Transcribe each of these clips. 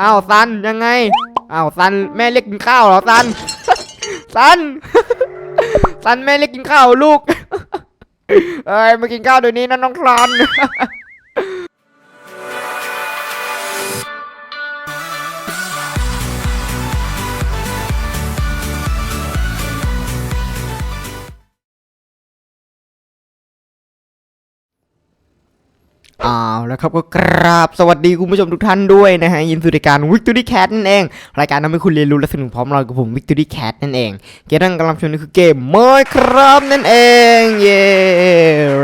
อ้าวซันยังไงอ้าวซันแม่เรียกกินข้าวเหรอซันซันซันแม่เรียกกินข้าวลูกเอ้ยมากินข้าวเดี๋ยวนี้นะน้องซัน อ้าวแล้วครับก็กราบสวัสดีคุณผู้ชมทุกท่านด้วยนะฮะยินดีสู่รายการ Victory Cat นั่นเอง รายการทำให้คุณเรียนรู้และสนุกพร้อมเรากับผม Victory Cat นั่นเองเกมที่กำลังชมนี่คือเกม Minecraft นั่นเองเย้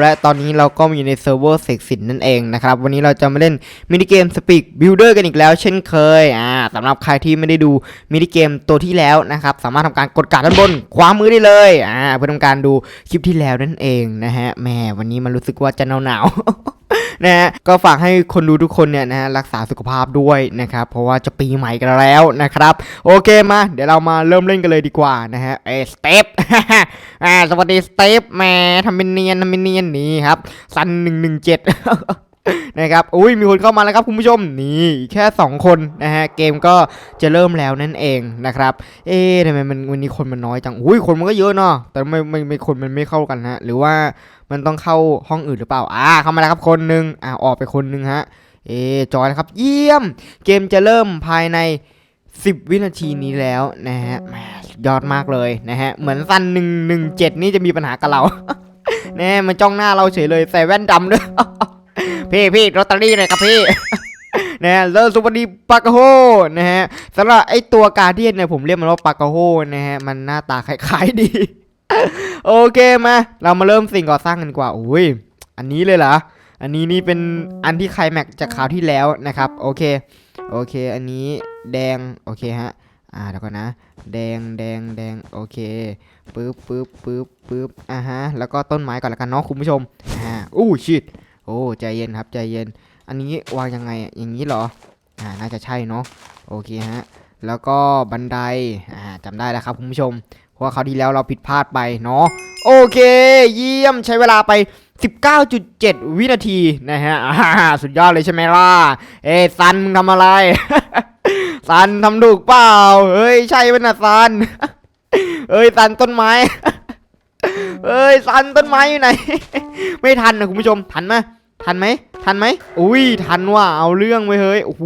และตอนนี้เราก็มีอยู่ในเซิร์ฟเวอร์เสกสินนั่นเองนะครับวันนี้เราจะมาเล่นมินิเกม Speak Builder กันอีกแล้ว เช่นเคยอ่าสำหรับใครที่ไม่ได้ดูมินิเกมตัวที่แล้วนะครับสามารถทำการกดการด้านบนขวามือได้เลยอ่าเพื่อทำการดูคลิปที่แล้วนั่นเองนะฮะแม่วันนี้มันรู้สึกว่าจะหนาวๆน นะฮะก็ฝากให้คนดูทุกคนเนี่ยนะฮะรักษาสุขภาพด้วยนะครับ เพราะว่าจะปีใหม่กันแล้วนะครับ โอเคมา เดี๋ยวเรามาเริ่มเล่นกันเลยดีกว่านะฮะเอสเตปอ่าสวัสดีสเตปแหมทำเป็นเนียนทำเป็นเนียนนี่ครับซันหนึ่งหนึ่งเจ็ด นะครับอุ้ยมีคนเข้ามาแล้วครับคุณผู้ชมนี่แค่ 2 คนนะฮะเกมก็จะเริ่มแล้วนั่นเองนะครับเอ๊ะทำไมมันวันนี้คนมันน้อยจังอุ้ยคนมันก็เยอะเนาะแต่ไม่ไม่ไม่คนมันไม่เข้ากันฮะหรือว่ามันต้องเข้าห้องอื่นหรือเปล่าอ่าเข้ามาแล้วครับคนหนึ่งอ่าออกไปคนหนึ่งฮะเอ๊จอยนะครับเยี่ยม เกมจะเริ่มภายใน 10 วินาทีนี้แล้วนะฮะยอดมากเลยนะฮะเหมือนซัน1 1 7 นี่จะมีปัญหากับเราแน่มันจ้องหน้าเราเฉยเลยใส่แว่นดำด้วย พี่พี่ลอตเตอรี่หน่อยครับพี่นะฮะแล้วสวัสดีปากาโฮนะฮะสำหรับไอตัวการเดียนเนี่ยผมเรียกมันว่าปากาโฮนะฮะมันหน้าตาคล้ายๆดี โอเคมาเรามาเริ่มสิ่งก่อสร้างกันดีกว่าอุ้ยอันนี้เลยเหรออันนี้นี่เป็นอันที่ไคลแม็กจากคราวที่แล้วนะครับ โอเคโอเค อันนี้แดงโอเคฮะอ่าเดี๋ยวก่อนนะ แดงแดงแดงโอเคปึ๊บปึ๊บปึ๊บปึ๊บอ่าฮะแล้วก็ต้นไม้ก่อนละกันเนาะคุณผู้ชมอ่าอู้ชิด โอ้ใจเย็นครับใจเย็น อันนี้วางยังไงอย่างนี้เหรออ่าน่าจะใช่เนาะโอเคฮะแล้วก็บันไดอ่าจำได้แล้วครับคุณผู้ชม เพราะว่าคราที่แล้วเราผิดพลาดไปเนาะโอเค เยี่ยมใช้เวลาไป 19.7 วินาทีนะฮะสุดยอดเลยใช่ไหมล่ะ เอ้ซันมึงทำอะไร ซันทำถูกเปล่า เฮ้ย ใช่ไหมนะซัน เอ้ยซันต้นไม้ เอ้ยซันต้นไม้อยู่ไหน ไม่ทันนะคุณผู้ชมทันไหมทันไหมทันไหมอุ้ยทันว่ะเอาเรื่องไว้ยเฮ้ยโอ้โห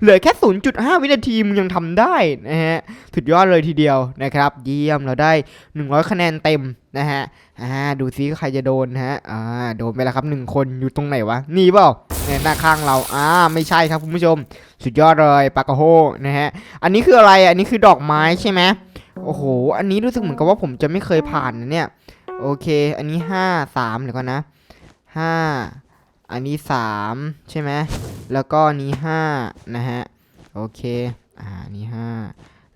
เหลือแค่ 0.5 วินาทีมึงยังทำได้นะฮะสุดยอดเลยทีเดียวนะครับ เยี่ยมเราได้ 100 คะแนนเต็มนะฮะอ่าดูซิใครจะโดนนะฮะอ่าโดนไปแล้วครับหนึ่งคนอยู่ตรงไหนวะ นี่เปล่าเนี่ยหน้าข้างเราอ่าไม่ใช่ครับคุณผู้ชม สุดยอดเลยปากกาโฮนะฮะอันนี้คืออะไรอันนี้คือดอกไม้ใช่ไหมโอ้โห อันนี้รู้สึกเหมือนกับว่าผมจะไม่เคยผ่านนะเนี่ย โอเค อันนี้ห้าสามเดี๋ยวก่อนนะห้าอันนี้สามใช่ไหมแล้วก็นี้ห้านะฮะ โอเค อ่านี้ห้า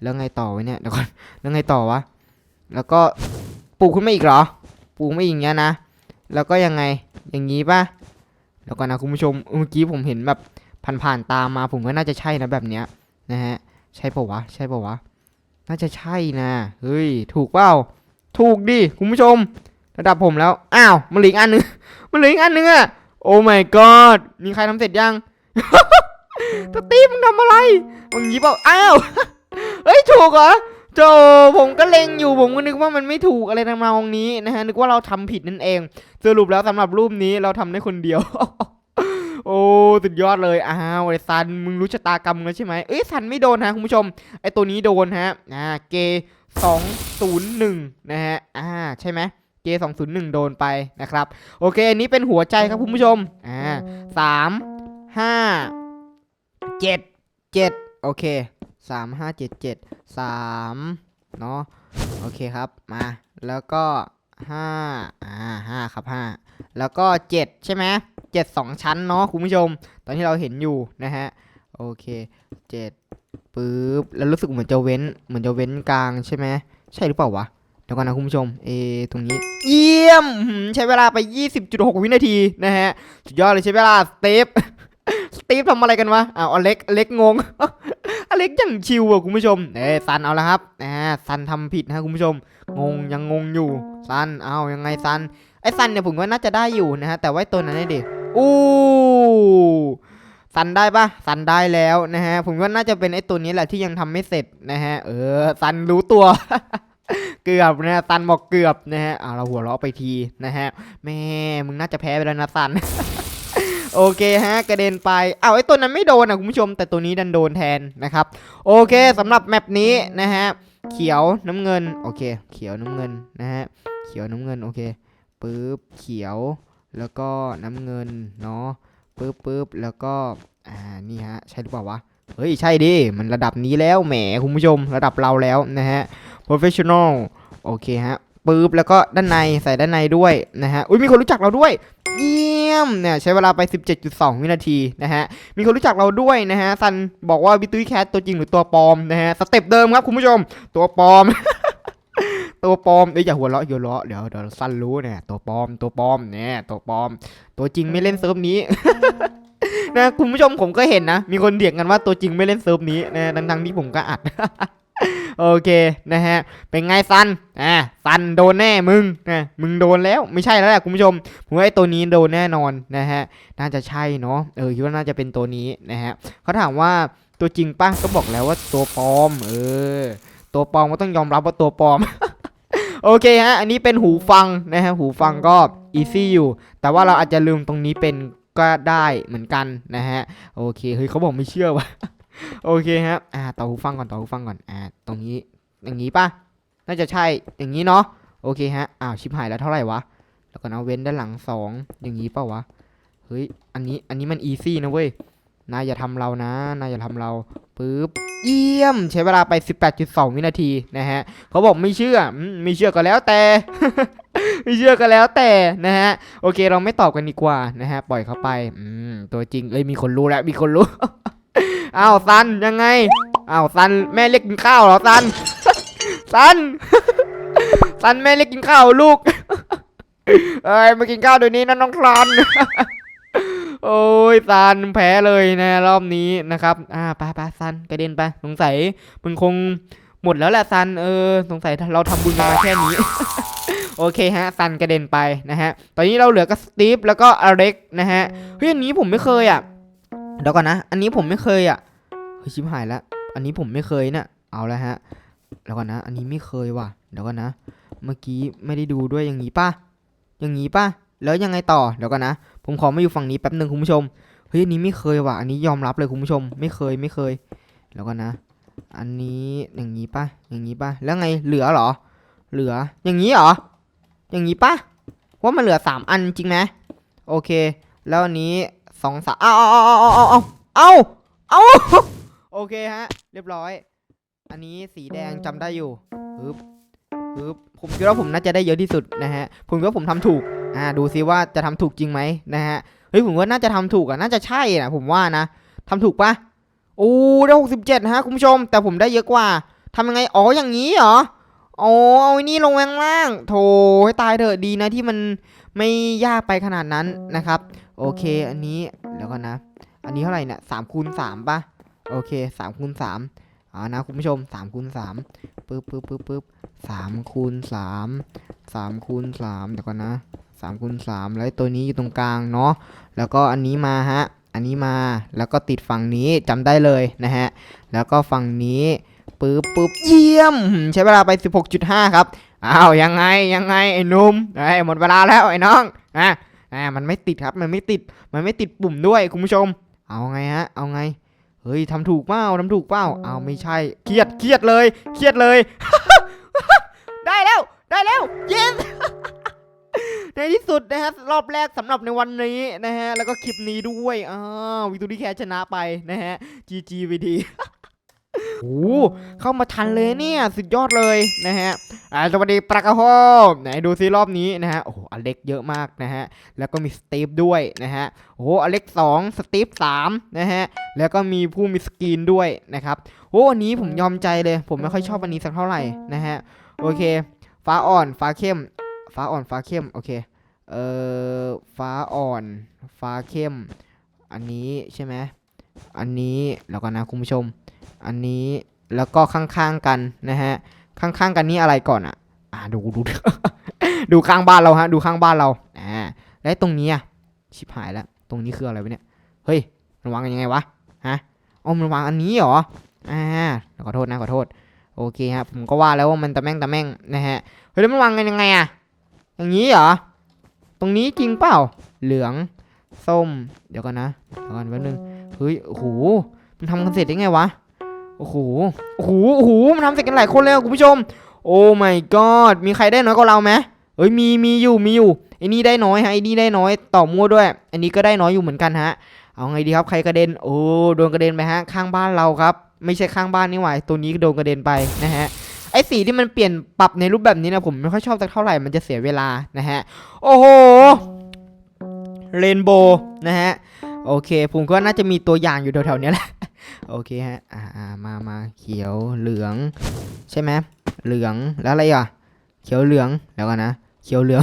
แล้วไงต่อวะเนี่ย เดี๋ยวก่อน แล้วไงต่อวะ แล้วก็ปลูกขึ้นมาอีกเหรอ ปลูกไม่อีกเงี้ยนะ แล้วก็ยังไง อย่างงี้ป่ะเดี๋ยวก่อนนะคุณผู้ชม เมื่อกี้ผมเห็นแบบผ่านๆตามมา ผมก็น่าจะใช่นะแบบเนี้ยนะฮะ ใช่ปะวะ ใช่ปะวะ น่าจะใช่นะ เฮ้ย ถูกเปล่า ถูกดิคุณผู้ชม ระดับผมแล้ว อ้าว มันเหลืออีกอันนึง มันเหลืออีกอันนึงอะโอ้ my god มีใครทำเสร็จยังตตีมึงทำอะไรมึงงี้เปล่าอ้าวเฮ้ยถูกเหรอโจผมก็เล็งอยู่ผมก็นึกว่ามันไม่ถูกอะไรทำนองนี้นะฮะนึกว่าเราทำผิดนั่นเองสรุปแล้วสำหรับรูปนี้เราทำได้คนเดียว โอ้สุดยอดเลยอ้าวไอ้ซันมึงรู้ชะตากรรมแล้วใช่ไหมเอ้ยซันไม่โดนฮะคุณผู้ชมไอตัวนี้โดนฮะอ่าเก สองศูนย์หนึ่งนะฮะ อ่า ใช่ไหมเกสองศูนย์หนึ่งโดนไปนะครับ โอเค อันนี้เป็นหัวใจครับคุณผู้ชม อ่าสามห้าเจ็ดเจ็ดโอเคสามห้าเจ็ดเจ็ดสามเนาะ โอเคครับ มา แล้วก็ห้าอ่าห้าครับห้าแล้วก็เจ็ดใช่ไหมเจ็ดสองชั้นเนาะคุณผู้ชม ตอนที่เราเห็นอยู่นะฮะ โอเคเจ็ด ปึ๊บแล้วรู้สึกเหมือนจะเว้นเหมือนจะเว้นกลางใช่ไหมใช่หรือเปล่าวะเดี๋ยวก่อนนะคุณผู้ชมเอตรงนี้ เยี่ยมใช้เวลาไป 20.6 วินาทีนะฮะสุดยอดเลยใช้เวลาสเตปสตีฟทำอะไรกันวะอ้าวอเล็กอเล็กงงอเล็กยังชิวอะคุณผู้ชมเอ้ซันเอาแล้วครับอ่าซันทำผิดนะคุณผู้ชม งงยังงงอยู่ซันเอายังไงซันไอ้ซันเนี่ยผมว่าน่าจะได้อยู่นะฮะแต่ว่าไอ้ตัวนั้นเนี่ยดิอู้ สันได้ปะสันได้แล้วนะฮะ ผมว่าน่าจะเป็นไอ้ตัวนี้แหละที่ยังทำไม่เสร็จนะฮะ เออ สันรู้ตัว เกือบนะสันบอกเกือบนะฮะอ่าเราหัวเราะไปทีนะฮะ แม่ มึงน่าจะแพ้ไปแล้วนะสัน โอเคฮะ กระเด็นไป เอาไอ้ตัวนั้นไม่โดนอะคุณผู้ชม แต่ตัวนี้ดันโดนแทนนะครับ โอเคสำหรับแมปนี้นะฮะ เขียวน้ำเงิน โอเค เขียวน้ำเงินนะฮะ เขียวน้ำเงิน โอเค ปึ๊บ เขียว แล้วก็น้ำเงินเนาะ ปึ๊บปึ๊บแล้วก็ อ่า นี่ฮะ ใช่หรือเปล่าวะ เฮ้ย ใช่ดิ มันระดับนี้แล้ว แหม คุณผู้ชม ระดับเราแล้วนะฮะ professional โอเคฮะปึ๊บ แล้วก็ด้านใน ใส่ด้านในด้วยนะฮะ อุ้ยมีคนรู้จักเราด้วย เยี่ยม เนี่ย ใช้เวลาไป 17.2 วินาทีนะฮะ มีคนรู้จักเราด้วยนะฮะ ซันบอกว่าวิตุยแคทตัวจริงหรือตัวปลอมนะฮะ สเต็ปเดิมครับคุณผู้ชม ตัวปลอม ตัวปลอมเอ้ยอย่าหัวเราะอย่าหัวเราะเดี๋ยวเดี๋ยวซันรู้เนี่ย ตัวปลอมตัวปลอมเนี่ยตัวปลอม ตัวจริงไม่เล่นเซิร์ฟนี้ นะคุณผู้ชมผมก็เห็นนะ มีคนเถียงกันว่าตัวจริงไม่เล่นเซิร์ฟนี้นะทั้งๆที่ผมก็อัด โอเคนะฮะ เป็นไงซันอ่าซันโดนแน่มึงนะมึงโดนแล้วไม่ใช่แล้วแหละคุณผู้ชมผมว่าไอ้ตัวนี้โดนแน่นอนนะฮะ น่าจะใช่เนาะเออคิดว่าน่าจะเป็นตัวนี้นะฮะเขาถามว่าตัวจริงป่ะก็บอกแล้วว่าตัวปลอม เออ ตัวปลอมก็ต้องยอมรับว่าตัวปลอม โอเคฮะ อันนี้เป็นหูฟังนะฮะ หูฟังก็ easy อยู่ แต่ว่าเราอาจจะลืมตรงนี้เป็นก็ได้เหมือนกันนะฮะ โอเค เฮ้ยเขาบอกไม่เชื่อวะโอเคครับอ่า ต่อหูฟังก่อน ต่อหูฟังก่อน อ่า ตรงนี้ อย่างนี้ป่ะ น่าจะใช่ อย่างนี้เนาะ โอเคฮะ อ้าว ชิบหายแล้วเท่าไหร่วะ แล้วก็นะเว้นด้านหลังสองอย่างนี้เปล่าวะ เฮ้ย อันนี้ อันนี้มันอีซี่นะเว้ย นายอย่าทำเรานะ นายอย่าทำเราปึ๊บเยี่ยม ใช้เวลาไป 18.2 วินาทีนะฮะเขาบอกไม่เชื่อไม่เชื่อก็แล้วแต่ ไม่เชื่อก็แล้วแต่นะฮะโอเคเราไม่ตอบกันดีกว่านะฮะปล่อยเขาไปอืมตัวจริงเอ้ยมีคนรู้แล้วมีคนรู้อ้าวซันยังไงอ้าวซันแม่เรียกกินข้าวเหรอซันซันซันแม่เรียกกินข้าวลูกเอ้ยมากินข้าวเดี๋ยวนี้นะน้องซัน โอ้ยซันแพ้เลยนะรอบนี้นะครับอ่าไปไปซันกระเด็นไปสงสัยมึงคงหมดแล้วแหละซันเออสงสัยเราทำบุญมาแค่นี้ โอเคฮะซันกระเด็นไปนะฮะตอนนี้เราเหลือกับสตีฟแล้วก็อเล็กนะฮะเฮ้ยอันนี้ผมไม่เคยอะเดี๋ยวก่อนนะ อันนี้ผมไม่เคยอะเฮ้ยชิบหายล้วอันนี้ผมไม่เคยเนี่ยเอาแล้วฮะแล้วก่อนนะ อันนี้ไม่เคยว่ะเดี๋ยวก่อนนะ เมื่อกี้ไม่ได้ดูด้วยอย่างนี้ป่ะอย่างนี้ป่ะ แล้วยังไงต่อเดี๋ยวกันนะ ผมขอมาอยู่ฝั่งนี้แป๊บหนึ่งคุณผู้ชมเฮ้ยอันนี้ไม่เคยว่ะอันนี้ยอมรับเลยคุณผู้ชม ไม่เคยไม่เคยแล้วก็นะ อันนี้อย่างนี้ป่ะอย่างนี้ป่ะแล้วไงเหลือเหรอ เหลืออย่างนี้เหรออย่างนี้ป่ะว่ามันเหลือสามอันจริงไหมโอเค แล้วอันนี้สองสามเอาเอาเอาเอาเอาเอาเอาโอเคฮะ เรียบร้อย อันนี้สีแดงจำได้อยู่ฮึบฮึบผมคิดว่าผมน่าจะได้เยอะที่สุดนะฮะผมคิดว่าผมทำถูก อ่าดูซิว่าจะทำถูกจริงไหมนะฮะเฮ้ยผมว่าน่าจะทำถูกอะน่าจะใช่นะผมว่านะทำถูกปะโอ้ได้หกสิบเจ็ดฮะคุณผู้ชม แต่ผมได้เยอะกว่าทำยังไงอ๋ออย่างนี้เหรออ๋อเอาไอ้นี่ลงแวงล่างโถให้ตายเถอะดีนะที่มันไม่ยากไปขนาดนั้นนะครับ โอเคอันนี้เดี๋ยวก่อนนะ อันนี้เท่าไหร่เนี่ยสามคูณสามป่ะโอเคสามคูณสามอ่านะคุณผู้ชมสามคูณสามปึ๊บปึ๊บปึ๊บปึ๊บสามคูณสามสามคูณสามเดี๋ยวก่อนนะ สามคูณสามแล้วตัวนี้อยู่ตรงกลางเนาะแล้วก็อันนี้มาฮะอันนี้มาแล้วก็ติดฝั่งนี้จำได้เลยนะฮะแล้วก็ฝั่งนี้ปึ๊บปึ๊บเยี่ยม ใช้เวลาไป 16.5 ครับอ้าวยังไงยังไงไอ้นุ่มไอ้หมดเวลาแล้วไอ้น้องอะอ่ามันไม่ติดครับมันไม่ติดมันไม่ติดปุ่มด้วยคุณผู้ชม เอาไงฮะเอาไงเฮ้ยทำถูกเปล่าทำถูกเปล่าเอาไม่ใช่เครียดเครียดเลยเครียดเลย ได้แล้วได้แล้วเย้ ในที่สุดนะฮะรอบแรกสำหรับในวันนี้นะฮะแล้วก็คลิปนี้ด้วยอ้าวิตูดีแคชชนะไปนะฮะ GG วีดีโอ้เข้ามาทันเลยเนี่ย สุดยอดเลยนะฮะอ่าสวัสดีปรากาโฮมไหนดูซิรอบนี้นะฮะ โอ้โหอเล็กเยอะมากนะฮะ แล้วก็มีสตีฟด้วยนะฮะ โอ้โหอเล็กสองสตีฟสามนะฮะ แล้วก็มีผู้มีสกีนด้วยนะครับ โอ้อันนี้ผมยอมใจเลย ผมไม่ค่อยชอบอันนี้สักเท่าไหร่นะฮะ โอเค ฟ้าอ่อน ฟ้าเข้ม ฟ้าอ่อนฟ้าเข้ม โอเค เอ่อ ฟ้าอ่อน ฟ้าเข้ม อันนี้ใช่ไหม อันนี้แล้วก็นะคุณผู้ชม อันนี้แล้วก็ข้างๆกันนะฮะ ข้างๆกันนี่อะไรก่อนอะ อ่าดูดูดูข้างบ้านเราฮะ ดูข้างบ้านเรา อ่า แล้วตรงนี้อะ ชิบหายแล้ว ตรงนี้คืออะไรวะเนี่ย เฮ้ย มันวางกันยังไงวะ ฮะอ๋อมันวางอันนี้เหรอ อ่า ขอโทษนะ ขอโทษ โอเคครับ ผมก็ว่าแล้วว่ามันตะแม่งตะแม่งนะฮะ เฮ้ย แล้วมันวางกันยังไงอะ อย่างนี้เหรอ ตรงนี้จริงเปล่า เหลือง ส้ม เดี๋ยวก่อนนะ เดี๋ยวก่อนแป๊บนึง เฮ้ย โอ้โห มันทำกันเสร็จได้ไงวะ โอ้โห โอ้โห โอ้โห มันทำเสร็จกันหลายคนเลยอะคุณผู้ชม โอ้ my god มีใครได้น้อยกว่าเราไหมเอ้ย มี มีอยู่ มีอยู่ไอ้นี่ได้น้อยฮะไอ้นี่ได้น้อย ต่อมั่วด้วย อันนี้ก็ได้น้อยอยู่เหมือนกันฮะ เอาไงดีครับ ใครกระเด็น โอ้ โดนกระเด็นไปฮะ ข้างบ้านเราครับ ไม่ใช่ข้างบ้านนี่หว่า ตัวนี้โดนกระเด็นไปนะฮะ ไอ้สีที่มันเปลี่ยนปรับในรูปแบบนี้นะผมไม่ค่อยชอบสักเท่าไหร่มันจะเสียเวลานะฮะ โอ้โหเรนโบว์นะฮะ โอเค ผมก็น่าจะมีตัวอย่างอยู่แถวๆนี้แหละ โอเคฮะ อ่ามามาเขียวเหลือง ใช่ไหมเหลืองแล้วอะไรอะ เขียวเหลืองแล้วกันนะ เขียวเหลือง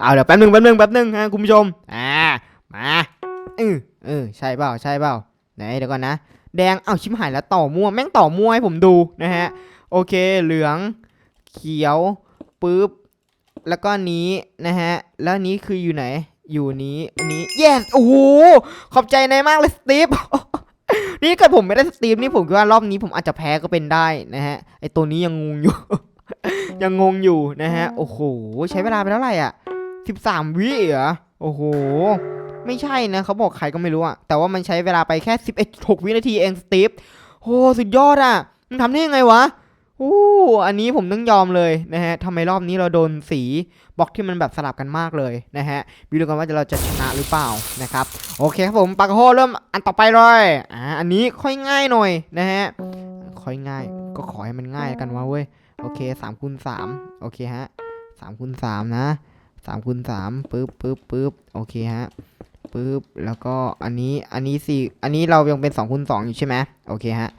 เอาเดี๋ยวแป๊บนึงแป๊บนึงแป๊บนึงฮะคุณผู้ชม อ่า มาเออเออใช่เปล่าใช่เปล่าไหนเดี๋ยวก่อนนะ แดง เอ้าชิมหายแล้วต่อมั่วแม่งต่อมั่วให้ผมดูนะฮะ โอเคเหลืองเขียวปึ๊บแล้วก็นี้นะฮะ แล้วนี้คืออยู่ไหน อยู่นี้นี้ yes โอ้โหขอบใจนายมากเลยสตีฟนี่เกิดผมไม่ได้สตีฟนี่ผมคิดว่ารอบนี้ผมอาจจะแพ้ก็เป็นได้นะฮะไอตัวนี้ยังงงอยู่ ยังงงอยู่นะฮะ โอ้โห ใช้เวลาไปเท่าไหร่อะสิบสามวิเหรอโอ้โห ไม่ใช่นะเขาบอกใครก็ไม่รู้อะแต่ว่ามันใช้เวลาไปแค่สิบเอ็ดหกวินาทีเองสตีฟโอ้สุดยอดอะมันทำได้ยังไงวะ อู้อันนี้ผมต้องยอมเลยนะฮะทำไมรอบนี้เราโดนสีบล็อกที่มันแบบสลับกันมากเลยนะฮะวิดูกันว่าเราจะชนะหรือเปล่านะครับ โอเคครับผมปากโฮเริ่มอันต่อไปเลยอ่าอันนี้ค่อยง่ายหน่อยนะฮะค่อยง่ายก็ขอให้มันง่ายกันวะเว้ยโอเคสามคูณสามโอเคฮะสามคูณสามนะสามคูณสามปึ๊บปึ๊บปึ๊บโอเคฮะปึ๊บแล้วก็อันนี้อันนี้สี่อันนี้เรายังเป็น2คูณ2อยู่ใช่ไหมโอเคฮะ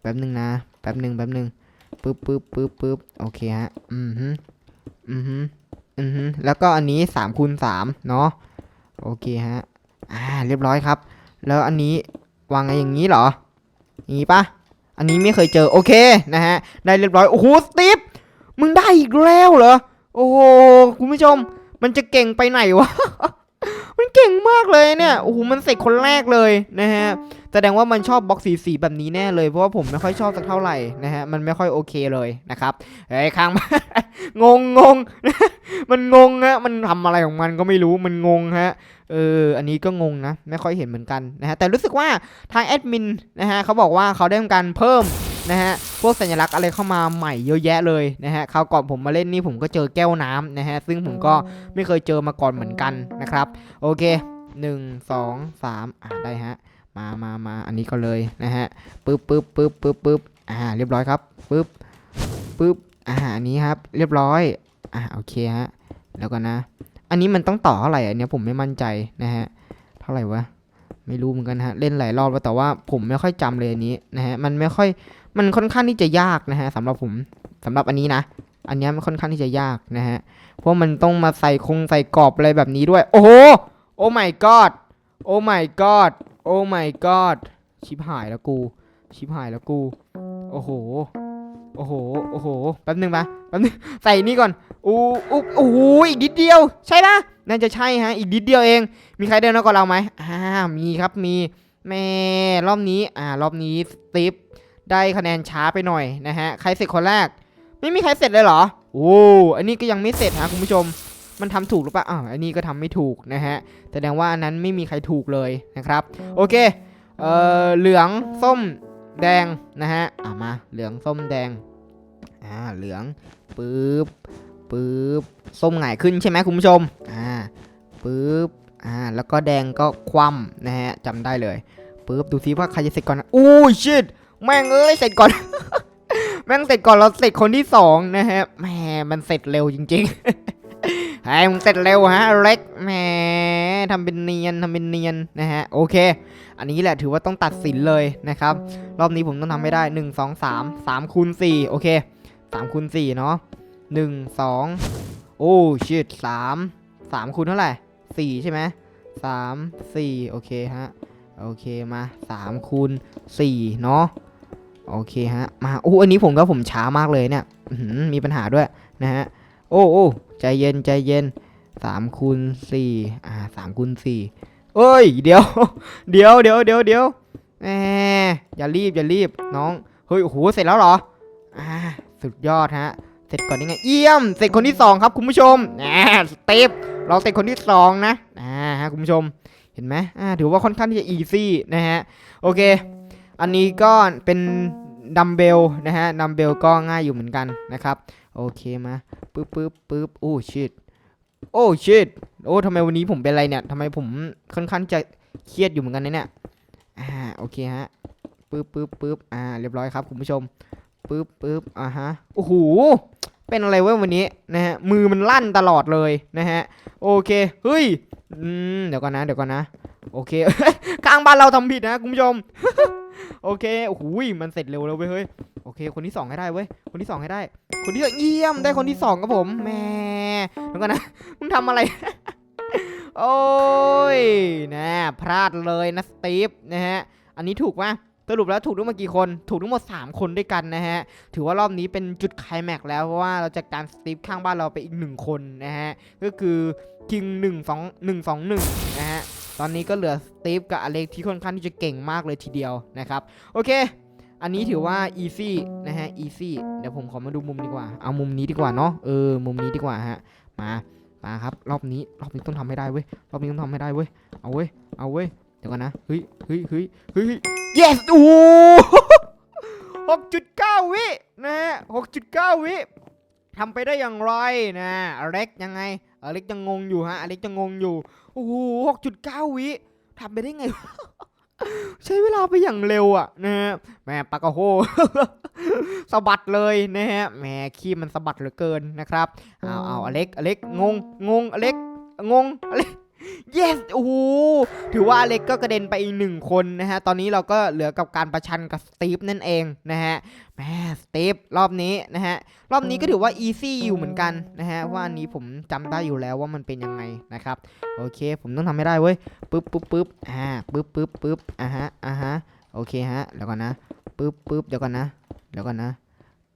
แป๊บหนึ่งนะแป๊บหนึ่งแป๊บหนึ่ง ปึ๊บปึ๊บปึ๊บปึ๊บโอเคฮะ อืมฮึอืมฮึอืมฮึแล้วก็อันนี้3คูณ3เนาะ โอเคฮะ อ่า เรียบร้อยครับ แล้วอันนี้วางไงอย่างนี้เหรอ อย่างนี้ปะอันนี้ไม่เคยเจอ โอเค นะฮะ ได้เรียบร้อย โอ้โห สตีฟ มึงได้อีกแล้วเหรอ โอ้โห คุณผู้ชม มันจะเก่งไปไหนวะ มันเก่งมากเลยเนี่ยโอ้โหมันเสร็จคนแรกเลยนะฮะแสดงว่ามันชอบบล็อกสีสีแบบนี้แน่เลยเพราะว่าผมไม่ค่อยชอบสักเท่าไหร่นะฮะมันไม่ค่อยโอเคเลยนะครับเฮ้ยข้างงงงงมันงงฮะมันทำอะไรของมันก็ไม่รู้มันงงฮะเอออันนี้ก็งงนะ ไม่ค่อยเห็นเหมือนกันนะฮะแต่รู้สึกว่าทางแอดมินนะฮะเขาบอกว่าเขาได้ทำการเพิ่ม นะฮะพวกสัญลักษณ์อะไรเข้ามาใหม่เยอะแยะเลยนะฮะคราวก่อนผมมาเล่นนี่ผมก็เจอแก้วน้ำนะฮะซึ่งผมก็ไม่เคยเจอมาก่อนเหมือนกันนะครับโอเคหนึ่งสองสามอ่าได้ฮะมามามาอันนี้ก็เลยนะฮะปึ๊บปึ๊บปึ๊บปึ๊บปึ๊บอ่าเรียบร้อยครับปึ๊บปึ๊บอ่าอันนี้ครับเรียบร้อยอ่าโอเคฮะแล้วก็นะ อันนี้มันต้องต่อเท่าไหร่อันเนี้ยผมไม่มั่นใจนะฮะเท่าไหร่วะ ไม่รู้เหมือนกันฮะ เล่นหลายรอบแล้วแต่ว่าผมไม่ค่อยจำเลยอันนี้นะฮะ มันไม่ค่อย มันค่อนข้างที่จะยากนะฮะสำหรับผมสำหรับอันนี้นะ อันเนี้ยมันค่อนข้างที่จะยากนะฮะ เพราะมันต้องมาใส่คงใส่กรอบอะไรแบบนี้ด้วย โอ้โห โอ้ my god โอ้ my god โอ้ my god ชิบหายแล้วกู ชิบหายแล้วกู โอ้โห โอ้โห โอ้โห แป๊บนึงปะแป๊บนึง ใส่นี่ก่อนอู้อู้โอ้โหอีกนิดเดียว ใช่ปะ น่าจะใช่ฮะ อีกนิดเดียวเอง มีใครเดินน้อยกว่าเราไหมอ่า มีครับ มีแม่รอบนี้ อ่า รอบนี้สตีฟได้คะแนนช้าไปหน่อยนะฮะ ใครเสร็จคนแรก ไม่มีใครเสร็จเลยเหรอ โอ้ อันนี้ก็ยังไม่เสร็จฮะคุณผู้ชม มันทำถูกหรือเปล่าอ้าอันนี้ก็ทำไม่ถูกนะฮะ แสดงว่าอันนั้นไม่มีใครถูกเลยนะครับ โอเค เอ่อ เหลือง ส้ม แดง นะฮะ อ่ามา เหลือง ส้ม แดง อ่า เหลือง ปึ๊บ ปึ๊บส้มหงายขึ้นใช่ไหมคุณผู้ชมอ่าปึ๊บอ่าแล้วก็แดงก็คว่ำนะฮะจำได้เลยปึ๊บดูซิว่าใครจะเสร็จก่อนอู้ชิดแม่งเอ้ยเสร็จก่อน แม่งเสร็จก่อนเราเสร็จคนที่สองนะฮะแหมมันเสร็จเร็วจริงๆไอ้มึงเสร็จเร็วฮะเล็กแหมทำเป็นเนียนทำเป็นเนียนนะฮะโอเค อันนี้แหละถือว่าต้องตัดสินเลยนะครับ รอบนี้ผมต้องทำให้ได้ 1 2 3 3คูณ4โอเค3คูณ4เนาะ 1 2โอ้ชิต3 3คูณเท่าไหร่4ใช่ไหม3 4โอเคฮะ โอเคมา3คูณ4เนาะโอเคฮะ มาโอ้อันนี้ผมก็ผมช้ามากเลยเนี่ยมีปัญหาด้วยนะฮะ โอ้โอ้ใจเย็นใจเย็นสามคูณสี่อ่าสามคูณสี่เอ้ย เดี๋ยว เดี๋ยวเดี๋ยวเดี๋ยวเดี๋ยวแหมอย่ารีบอย่ารีบน้อง เฮ้ย โอ้โห เสร็จแล้วเหรอ อ่า สุดยอดฮะ เสร็จก่อนยังไง เยี่ยม เสร็จคนที่สองครับคุณผู้ชมแหมสเต็ปเราเสร็จคนที่สองนะอ่าฮะคุณผู้ชม เห็นไหมอ่าถือว่าค่อนข้างที่จะอีซี่นะฮะ โอเค อันนี้ก็เป็นดัมเบลนะฮะ ดัมเบลก็ง่ายอยู่เหมือนกันนะครับ โอเคมาปึ๊บปึ๊บปึ๊บโอ้ชิตโอ้ชิตโอ้ทำไมวันนี้ผมเป็นอะไรเนี่ยทำไมผมค่อนข้างจะเครียดอยู่เหมือนกันนะเนี่ย อ่า โอเคฮะปึ๊บปึ๊บปึ๊บอ่า เรียบร้อยครับคุณผู้ชม ปึ๊บปึ๊บอ่าฮะโอ้โหเป็นอะไรเว้ยวันนี้นะฮะมือมันลั่นตลอดเลยนะฮะโอเคเฮ้ยอืมเดี๋ยวก่อนนะเดี๋ยวก่อนนะ โอเคข้างบ้านเราทำผิดนะคุณผู้ชมโอเคโอ้โหมันเสร็จเร็วแล้วเว้ยเฮ้ยโอเค คนที่สองให้ได้เว้ยคนที่สองให้ได้ คนที่สองเยี่ยมได้คนที่สองครับผมแหม่เดี๋ยวก่อนนะมึงทำอะไรโอ้ยนะพลาดเลยนะสตีฟนะฮะอันนี้ถูกปะ สรุปแล้วถูกทั้งหมดกี่คน ถูกทั้งหมด 3 คนด้วยกันนะฮะ ถือว่ารอบนี้เป็นจุดไคลแม็กแล้ว เพราะว่าเราจะการสตีฟข้างบ้านเราไปอีกหนึ่งคนนะฮะ ก็คือคิงหนึ่งสองหนึ่งสองหนึ่งนะฮะ ตอนนี้ก็เหลือสตีฟกับอเล็กที่ค่อนข้างที่จะเก่งมากเลยทีเดียวนะครับ โอเค อันนี้ถือว่า easy นะฮะ easy เดี๋ยวผมขอมาดูมุมดีกว่า เอามุมนี้ดีกว่าเนาะ เออ มุมนี้ดีกว่าฮะ มา มาครับ รอบนี้ รอบนี้ต้องทำให้ได้เว้ย รอบนี้ต้องทำให้ได้เว้ย เอาเว้ย เอาเว้ย ดี๋ยวก่อนนะเฮ้ยเฮ้ยเฮ้ยเฮ้ย yes โอ้หกจุดเก้าวินะฮะหกจุดเก้าวิทำไปได้อย่างไรนะอเล็กยังไงอเล็กยังงงอยู่ฮะอเล็กยังงงอยู่โอ้โหหกจุดเก้าวิทำไปได้ไง ใช้เวลาไปอย่างเร็วอะนะฮะแหม่ปากกะโฮสะบัดเลยนะฮะแหมขี้มันสะบัดเหลือเกินนะครับเอาเอาอเล็กอเล็กงงงงอเล็กงงอเล็ก yes โอ้โหถือว่าอเล็กก็กระเด็นไปอีกหนึ่งคนนะฮะ ตอนนี้เราก็เหลือกับการประชันกับสตีฟนั่นเองนะฮะแหมสตีฟรอบนี้นะฮะ รอบนี้ก็ถือว่า easy อยู่เหมือนกันนะฮะ ว่าอันนี้ผมจำได้อยู่แล้วว่ามันเป็นยังไงนะครับ โอเค ผมต้องทำให้ได้เว้ยปึ๊บปึ๊บปึ๊บอ่าปึ๊บปึ๊บปึ๊บอ่าฮะอ่าฮะ โอเคฮะ เดี๋ยวก่อนนะปึ๊บปึ๊บเดี๋ยวก่อนนะ เดี๋ยวก่อนนะ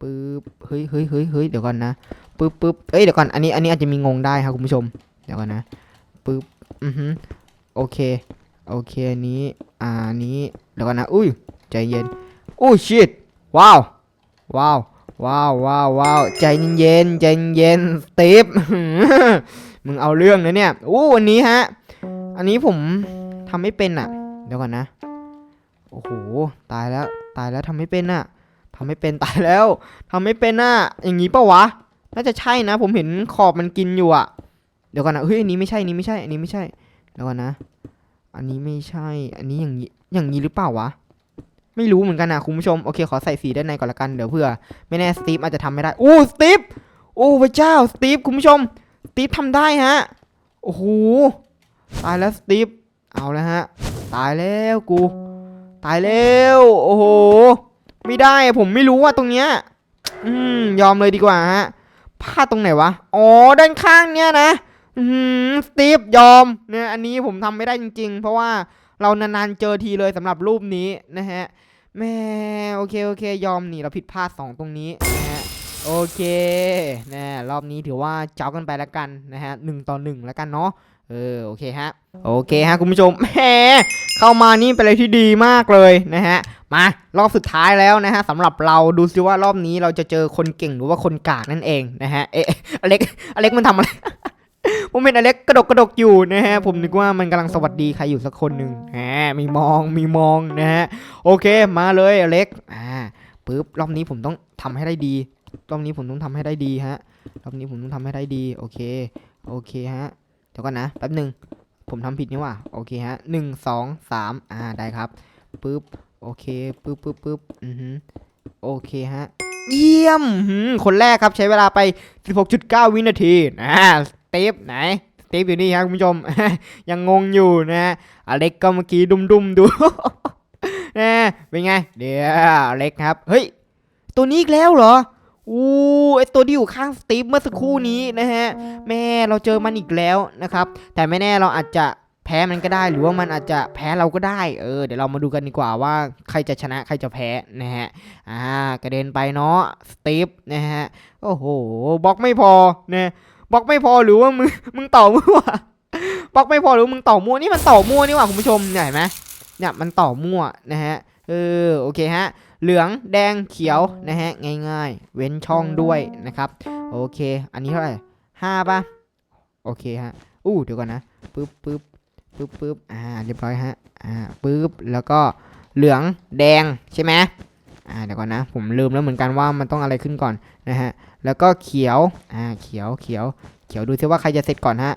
ปึ๊บเฮ้ยเฮ้ยเฮ้ยเฮ้ยเดี๋ยวก่อนนะปึ๊บปึ๊บเอ้ย เดี๋ยวก่อน อันนี้ อันนี้อาจจะมีงงได้ครับคุณผู้ชม เดี๋ยวก่อนนะปึ๊บ อือฮึโอเค โอเคอันนี้ อ่าอันนี้เดี๋ยวก่อนนะ อุ้ย ใจเย็น อุ้ยชิตว้าว ว้าว ว้าว ว้าว ว้าว ใจเย็นใจเย็นสตีฟมึงเอาเรื่องนะเนี่ย อู้วันนี้ฮะ อันนี้ผมทำไม่เป็นอะ เดี๋ยวก่อนนะ โอ้โห ตายแล้ว ตายแล้วทำไม่เป็นอะทำไม่เป็นตายแล้วทำไม่เป็นอะ อย่างงี้ปะวะ น่าจะใช่นะ ผมเห็นขอบมันกินอยู่อะ เดี๋ยวก่อนนะเฮ้ยอันนี้ไม่ใช่อันนี้ไม่ใช่อันนี้ไม่ใช่เดี๋ยวก่อนนะ อันนี้ไม่ใช่ อันนี้อย่างนี้อย่างนี้หรือเปล่าวะไม่รู้เหมือนกันนะคุณผู้ชมโอเคขอใส่สีด้านในก่อนละกันเดี๋ยวเพื่อไม่แน่สตีฟอาจจะทำไม่ได้โอ้สตีฟโอ้พระเจ้าสตีฟคุณผู้ชมสตีฟทำได้ฮะโอ้โหตายแล้วสตีฟเอาแล้วฮะตายแล้วกู ตายแล้วโอ้โหไม่ได้ผมไม่รู้ว่าตรงเนี้ยอืมยอมเลยดีกว่าฮะพลาดตรงไหนวะ อ๋อ ด้านข้างเนี้ยนะ สตีฟยอมเนี่ยอันนี้ผมทำไม่ได้จริง ๆ เพราะว่าเรานานๆเจอทีเลยสำหรับรูปนี้นะฮะแม่โอเคโอเค ยอมนี่เราผิดพลาดสองตรงนี้นะฮะโอเคนะรอบนี้ถือว่าเจ้ากันไปแล้วกันนะฮะหนึ่งต่อหนึ่งแล้วกันเนาะเออโอเคฮะโอเคฮะคุณผู้ชมแหมเข้ามานี่เป็นอะไรที่ดีมากเลยนะฮะมารอบสุดท้ายแล้วนะฮะสำหรับเราดูซิว่ารอบนี้เราจะเจอคนเก่งหรือว่าคนกากนั่นเองนะฮะเอ๊ะอเล็กอเล็กมันทำอะไร ผมเห็นอเล็กกระดกกระดกอยู่นะฮะผมนึกว่ามันกำลังสวัสดีใครอยู่สักคนหนึ่งแหมมีมองมีมองนะฮะโอเคมาเลยอเล็กอ่าปึ๊บรอบนี้ผมต้องทำให้ได้ดีรอบนี้ผมต้องทำให้ได้ดีฮะรอบนี้ผมต้องทำให้ได้ดีโอเคโอเคฮะเดี๋ยวก่อนนะแป๊บหนึ่งผมทำผิดนี่หว่าโอเคฮะหนึ่งสองสามอ่าได้ครับปึ๊บโอเคปึ๊บปึ๊บปึ๊บอือฮึโอเคฮะเยี่ยมหืมคนแรกครับใช้เวลาไป 16.9 วินาทีนะส ตีฟไหนสตีฟอยู่นี่ครับคุณผู้ชม ยังงงอยู่นะอเล็กก็เมื่อกี้ดุมดุมๆดูนะเป็นไง เดี๋ยวอเล็กครับ เฮ้ย ตัวนี้อีกแล้วเหรออู้ไอตัวที่อยู่ข้างสตีฟเมื่อสักครู่นี้นะฮะ แม่เราเจอมันอีกแล้วนะครับ แต่ไม่แน่เราอาจจะแพ้มันก็ได้ หรือว่ามันอาจจะแพ้เราก็ได้ เออ เดี๋ยวเรามาดูกันดีกว่าว่าใครจะชนะใครจะแพ้นะฮะ อ่ากระเด็นไปเนาะสตีฟนะฮะ โอ้โหบล็อกไม่พอนะ บล็อกไม่พอหรือว่ามึงมึงต่อมึงวบล็อกไม่พอหรือมึงต่อมั่วนี่มันต่อมั่วนี่หว่าคุณผู้ชมเห็นไหมเนี่ยมันต่อมั่วนะฮะเออโอเคฮะเหลืองแดงเขียวนะฮะง่ายๆ เว้นช่องด้วยนะครับโอเค อันนี้เท่าไหร่ห้าป่ะโอเคฮะอู้เดี๋ยวก่อนนะปึ๊บปึ๊บปึ๊บปึ๊บอ่าเรียบร้อยฮะอ่าปึ๊บแล้วก็เหลืองแดงใช่ไหม อ่าเดี๋ยวก่อนนะ ผมลืมแล้วเหมือนกันว่ามันต้องอะไรขึ้นก่อนนะฮะ แล้วก็เขียว อ่า เขียว เขียว เขียวดูซิว่าใครจะเสร็จก่อนฮะ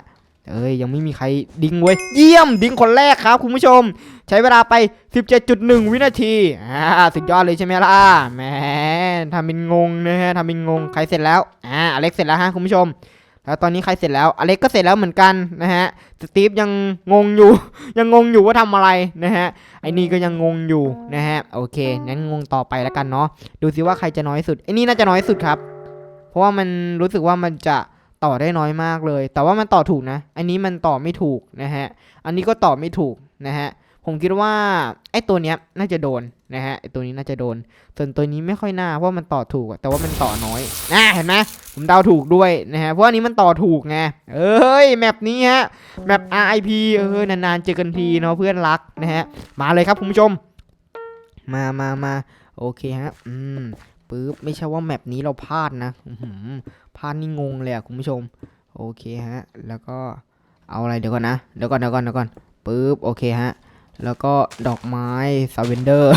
เอ้ย ยังไม่มีใครดิ้งเว้ย เยี่ยม ดิ้งคนแรกครับคุณผู้ชม ใช้เวลาไป 17.1 วินาที อ่า สุดยอดเลยใช่ไหมล่ะ แหมทำเป็นงงนะฮะทำเป็นงง ใครเสร็จแล้ว อ่า อเล็กเสร็จแล้วฮะคุณผู้ชม แล้วตอนนี้ใครเสร็จแล้วอเล็กก็เสร็จแล้วเหมือนกันนะฮะสตีฟยังงงอยู่ ยังงงอยู่ว่าทำอะไรนะฮะไอ้นี่ก็ยังงงอยู่นะฮะโอเคงั้นงงต่อไปแล้วกันเนาะดูซิว่าใครจะน้อยสุดไอ้นี่น่าจะน้อยสุดครับ เพราะว่ามันรู้สึกว่ามันจะต่อได้น้อยมากเลย แต่ว่ามันต่อถูกนะ อันนี้มันต่อไม่ถูกนะฮะอันนี้ก็ต่อไม่ถูกนะฮะ ผมคิดว่าไอ้ตัวเนี้ยน่าจะโดนนะฮะไอ้ตัวนี้น่าจะโดน ส่วนตัวนี้ไม่ค่อยน่าเพราะมันต่อถูกแต่ว่ามันต่อน้อยนะเห็นไหมผมเดาถูกด้วยนะฮะเพราะอันนี้มันต่อถูกไงเอ้ยแมปนี้ฮะแมป RIP เออนานๆเจอกันทีเนาะเพื่อนรักนะฮะมาเลยครับคุณผู้ชม มามามาโอเคฮะอืมปึ๊บไม่ใช่ว่าแมปนี้เราพลาดนะหือพลาดนี่งงเลยอะคุณผู้ชม โอเคฮะ แล้วก็เอาอะไรเดี๋ยวก่อนนะเดี๋ยวก่อนเดี๋ยวก่อนเดี๋ยวก่อนปึ๊บโอเคฮะ แล้วก็ดอกไม้ซาเวนเดอร์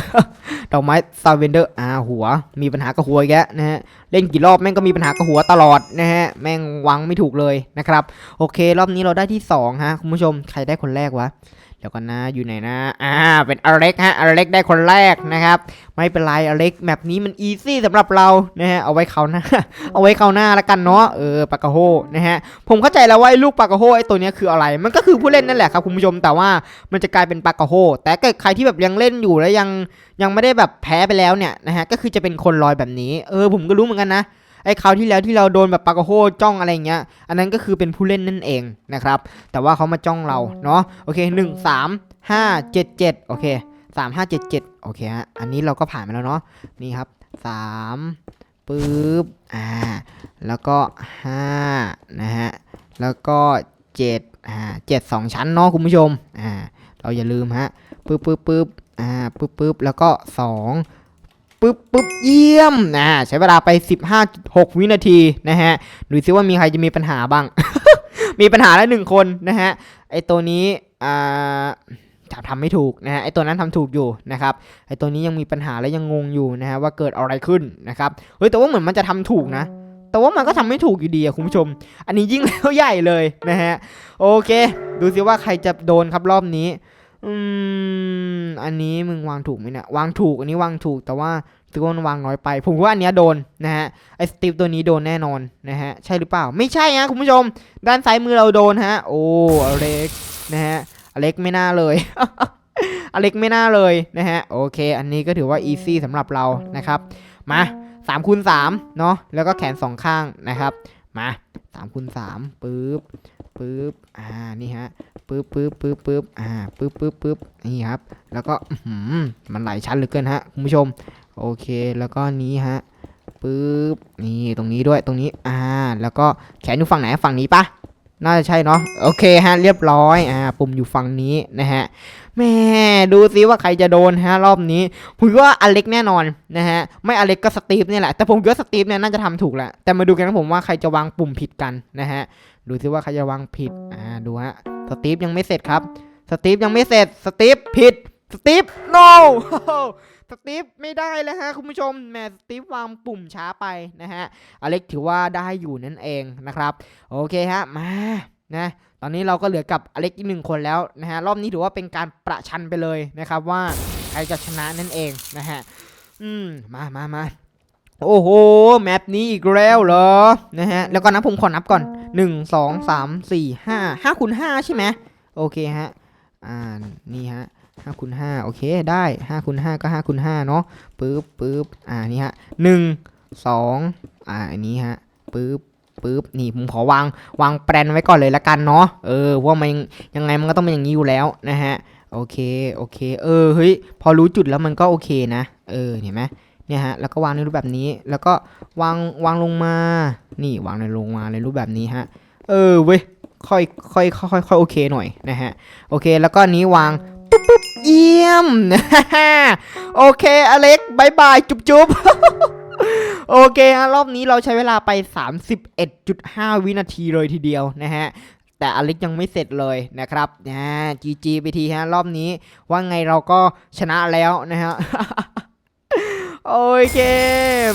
ดอกไม้ซาเวนเดอร์อ่าหัว มีปัญหากับหัวแกแล้วนะฮะ เล่นกี่รอบแม่งก็มีปัญหากับหัวตลอดนะฮะ แม่งวังไม่ถูกเลยนะครับ โอเค รอบนี้เราได้ที่สองฮะคุณผู้ชม ใครได้คนแรกวะ ดี๋ยวก่อนนะอยู่ไหนนะอ่าเป็นอเล็กฮะอเล็กได้คนแรกนะครับ ไม่เป็นไรอเล็กแมปนี้มันอีซี่สำหรับเรานะฮะเอาไว้เขาหน้าเอาไว้เขาหน้าละกันเนาะเออปากกาโฮนะฮะผมเข้าใจแล้วว่าลูกปากกาโฮไอตัวนี้คืออะไรมันก็คือผู้เล่นนั่นแหละครับคุณผู้ชมแต่ว่ามันจะกลายเป็นปากกาโฮแต่เกิดใครที่แบบยังเล่นอยู่แล้วยังยังไม่ได้แบบแพ้ไปแล้วเนี่ยนะฮะก็คือจะเป็นคนลอยแบบนี้ เออผมก็รู้เหมือนกันนะ ไอ้คราวที่แล้วที่เราโดนแบบปากกาโฮจ้องอะไรเงี้ย อันนั้นก็คือเป็นผู้เล่นนั่นเองนะครับ แต่ว่าเขามาจ้องเราเนาะ โอเคหนึ่งสามห้าเจ็ดเจ็ดโอเคสามห้าเจ็ดเจ็ดโอเคฮะ อันนี้เราก็ผ่านมาแล้วเนาะ นี่ครับสามปึ๊บ อ่า แล้วก็ห้านะฮะ แล้วก็เจ็ดอ่าเจ็ดสองชั้นเนาะคุณผู้ชม อ่า เราอย่าลืมฮะปึ๊บปึ๊บปึ๊บอ่าปึ๊บปึ๊บแล้วก็สอง ปึ๊บปึ๊บเยี่ยมนะใช้เวลาไป 15.6 วินาทีนะฮะดูซิว่ามีใครจะมีปัญหาบ้าง มีปัญหาแล้วหนึ่งคนนะฮะไอตัวนี้อ่าทำไม่ถูกนะฮะไอตัวนั้นทำถูกอยู่นะครับไอตัวนี้ยังมีปัญหาและยังงงอยู่นะฮะว่าเกิดอะไรขึ้นนะครับเฮ้ยแต่ว่าเหมือนมันจะทำถูกนะแต่ว่ามันก็ทำไม่ถูกอยู่ดีอะคุณผู้ชม อันนี้ยิ่งแล้วใหญ่เลยนะฮะโอเค ดูซิว่าใครจะโดนครับรอบนี้ อืม อันนี้มึงวางถูกไหมเนี่ยวางถูกอันนี้วางถูกแต่ว่าถือว่ามันวางน้อยไป ผมว่าอันเนี้ยโดนนะฮะไอสตีฟตัวนี้โดนแน่นอนนะฮะใช่หรือเปล่า ไม่ใช่ฮะคุณผู้ชม ด้านซ้ายมือเราโดนฮะ โอ้อเล็กนะฮะอเล็กไม่น่าเลยอเล็กไม่น่าเลยนะฮะโอเค อันนี้ก็ถือว่าอีซี่สำหรับเรานะครับ มา3คูณ3เนาะแล้วก็แขนสองข้างนะครับ มา3คูณ3ปึ๊บปึ๊บอ่านี่ฮะ ปึ๊บปึ๊บปึ๊บปึ๊บอ่าปึ๊บปึ๊บปึ๊บนี่ครับ แล้วก็หือมันหลายชั้นเหลือเกินฮะคุณผู้ชม โอเคแล้วก็นี้ฮะปึ๊บนี่ตรงนี้ด้วยตรงนี้อ่า แล้วก็แขนอยู่ฝั่งไหนฝั่งนี้ปะน่าจะใช่เนาะโอเคฮะเรียบร้อยอ่าปุ่มอยู่ฝั่งนี้นะฮะแม่ดูซิว่าใครจะโดนฮะรอบนี้ผมว่าอเล็กแน่นอนนะฮะไม่อเล็กก็สตีฟเนี่ยแหละแต่ผมว่าสตีฟเนี่ยน่าจะทำถูกแหละแต่มาดูกันนะผมว่าใครจะวางปุ่มผิดกันนะฮะ ดูซิว่าใครจะวางผิด อ่า ดูฮะ สตีฟยังไม่เสร็จครับ สตีฟยังไม่เสร็จ สตีฟผิด สตีฟ no สตีฟไม่ได้แล้วฮะคุณผู้ชมแหมสตีฟวางปุ่มช้าไปนะฮะ อเล็กถือว่าได้อยู่นั่นเองนะครับ โอเคฮะ มา นะ ตอนนี้เราก็เหลือกับอเล็กอีกหนึ่งคนแล้วนะฮะ รอบนี้ถือว่าเป็นการประชันไปเลยนะครับว่าใครจะชนะนั่นเองนะฮะ อืม มามามาโอ้โห แมปนี้อีกแล้วเหรอ นะฮะ แล้วก็นะผมขอนับก่อน หนึ่งสองสามสี่ห้าห้าคูณห้าใช่ไหมโอเคฮะอ่านี่ฮะห้าคูณห้าโอเคได้ห้าคูณห้าก็ห้าคูณห้าเนาะปึ๊บปึ๊บอ่านี่ฮะหนึ่งสองอ่าอันนี้ฮะปึ๊บปึ๊บนี่ผมขอวางวางแปลนไว้ก่อนเลยละกันเนาะเออว่ามันยังไงมันก็ต้องเป็นอย่างนี้อยู่แล้วนะฮะโอเคโอเค เออเฮ้ยพอรู้จุดแล้วมันก็โอเคนะ เออเห็นไหมเนี่ยฮะแล้วก็วางในรูปแบบนี้แล้วก็วางวางลงมา นี่วางในลงมาในรูปแบบนี้ฮะ เออเว้ยค่อยค่อยค่อยค่อยโอเคหน่อยนะฮะ โอเคแล้วก็นี้วางปุ๊บปุ๊บเยี่ยมโอเคอเล็กบายบายจุ๊บจุ๊บโอเคฮะรอบนี้เราใช้เวลาไป 31.5 วินาทีเลยทีเดียวนะฮะแต่อเล็กยังไม่เสร็จเลยนะครับนะจีจีไปทีฮะรอบนี้ว่าไงเราก็ชนะแล้วนะฮะ โอเค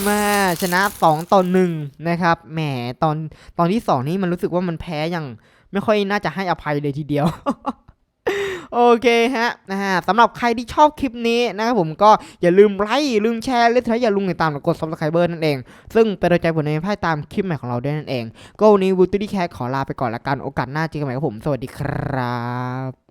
มาชนะ2ต่อ1นะครับแหมตอนตอนที่ 2 นี้มันรู้สึกว่ามันแพ้อย่าง ไม่ค่อยน่าจะให้อภัยเลยทีเดียวโอเคฮะนะฮะสำหรับใครที่ชอบคลิปนี้นะครับผมก็อย่าลืมไลค์ลืมแชร์และถ้าอย่าลืมติดตามกด subscribe นั่นเอง ซึ่งเป็นกำลังใจผมในภายตามคลิปใหม่ของเราด้วยนั่นเอง ก็วันนี้วูตี้แคทขอลาไปก่อนละกันโอกาสหน้าเจอกันใหม่ครับผม สวัสดีครับ